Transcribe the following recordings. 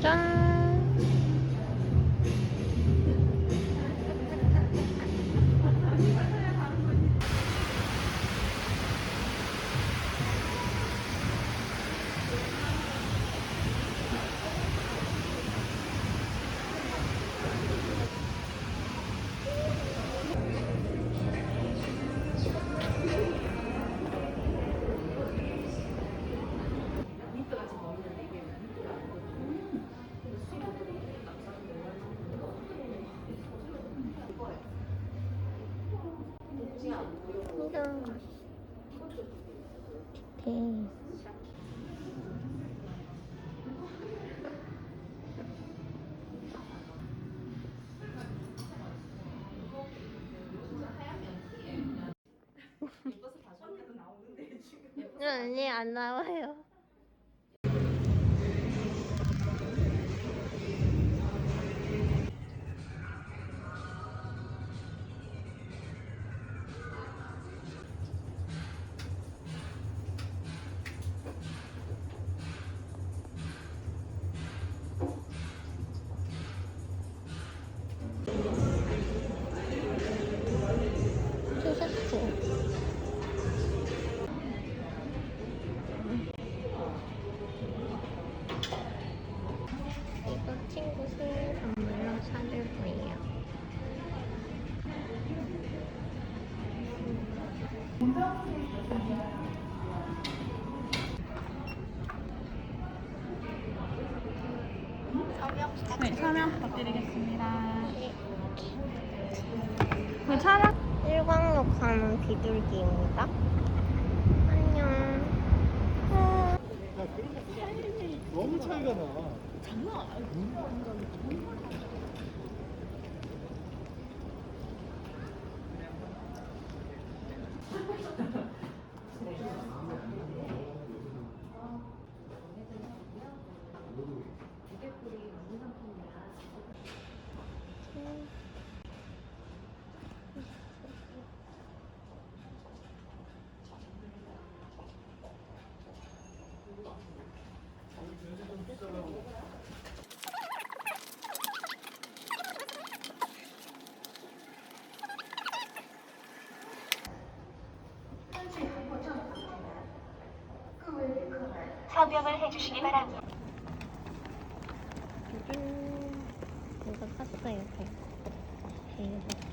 짜잔. 아니 안 나와요. 네, 촬영. 일광역 가는 비둘기입니다. 안녕. 어, 너무 차이가 나. 서명을 해주시기 바랍니다. 음, 이거 샀어요. 이거.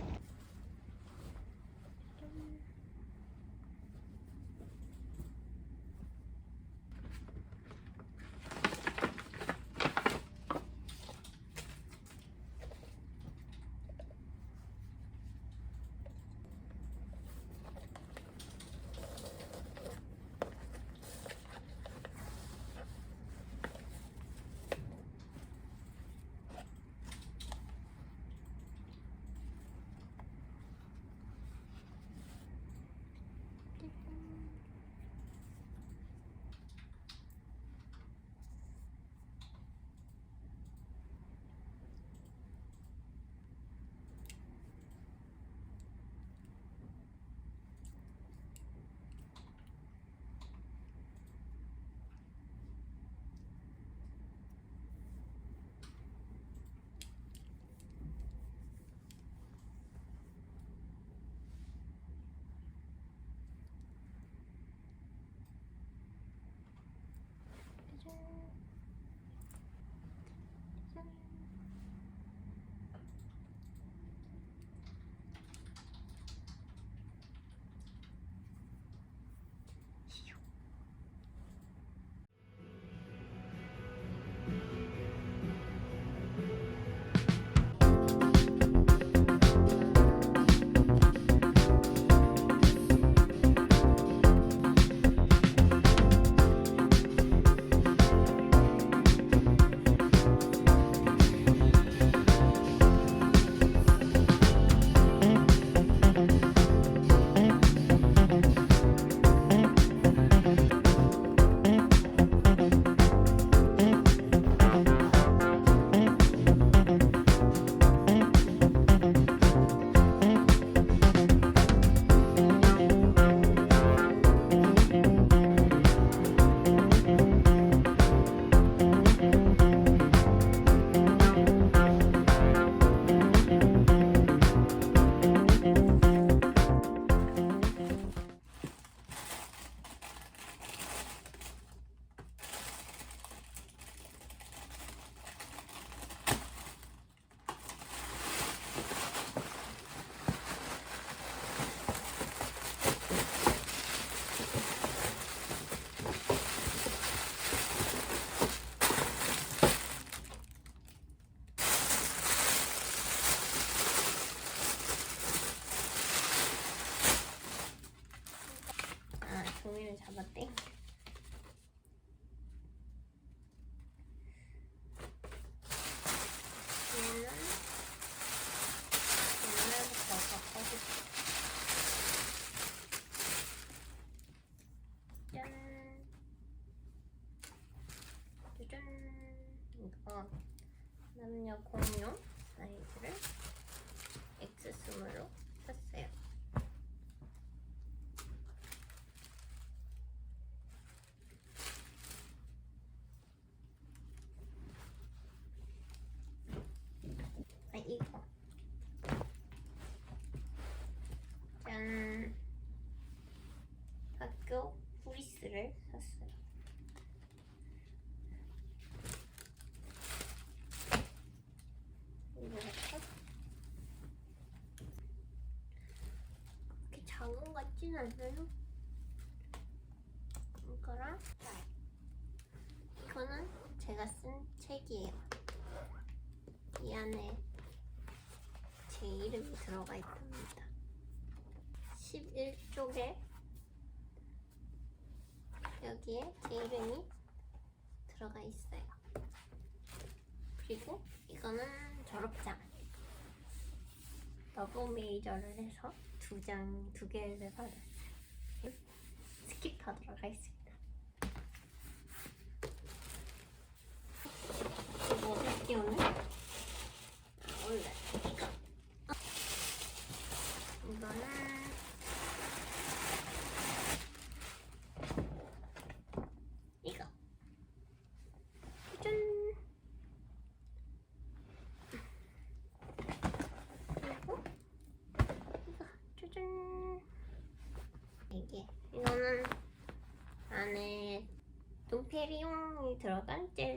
남녀 공용 사이즈를 X스몰로 샀어요. 아 이거 짠 학교 후리스를 샀어요. 이거 할까? 그렇게 같진 않아요. 이거랑 이거는 제가 쓴 책이에요. 이 안에 제 이름이 들어가 있답니다. 11쪽에 여기에 제 이름이 들어가 있어요. 그리고 이거는 졸업장. 더블 메이저를 해서 두 장, 두 개를 받았어요. 스킵하도록 하겠습니다. 뭐 할게 오늘? 아, 원래 이거. 이거는 이거. 짠. 그리고 이거 짜잔. 이게 이거는 안에 동페리용이 들어간 젤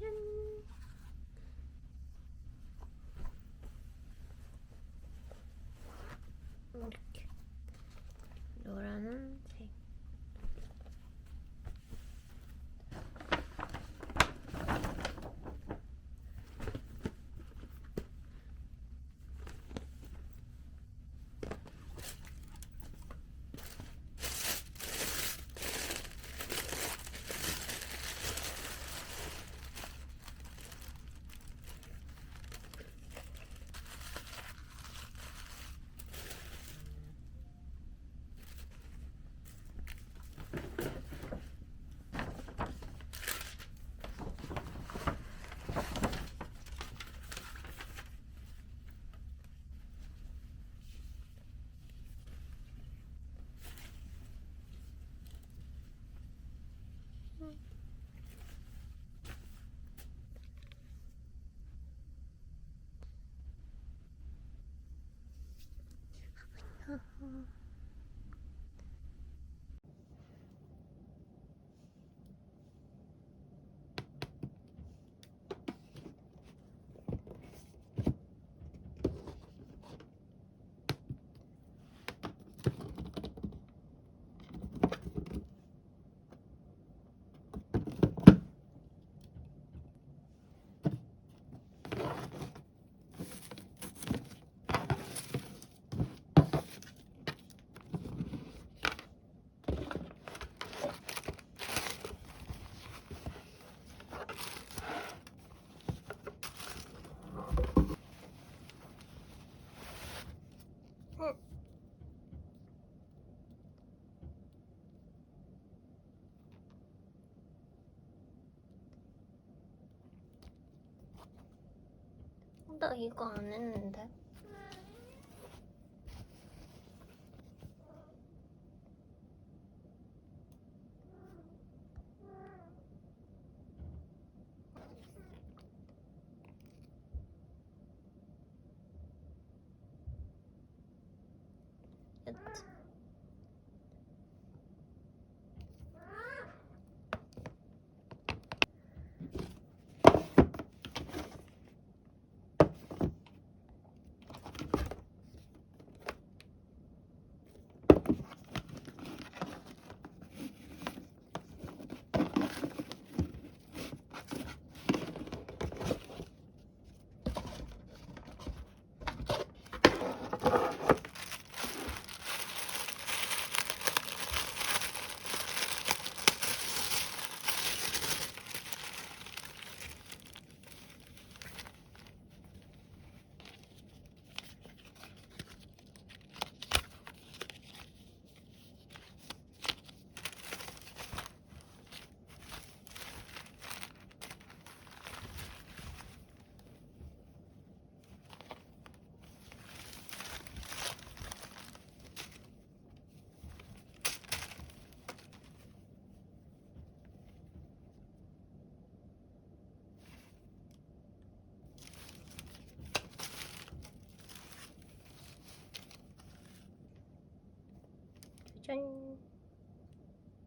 dun. 나 이거 안 했는데. 여튼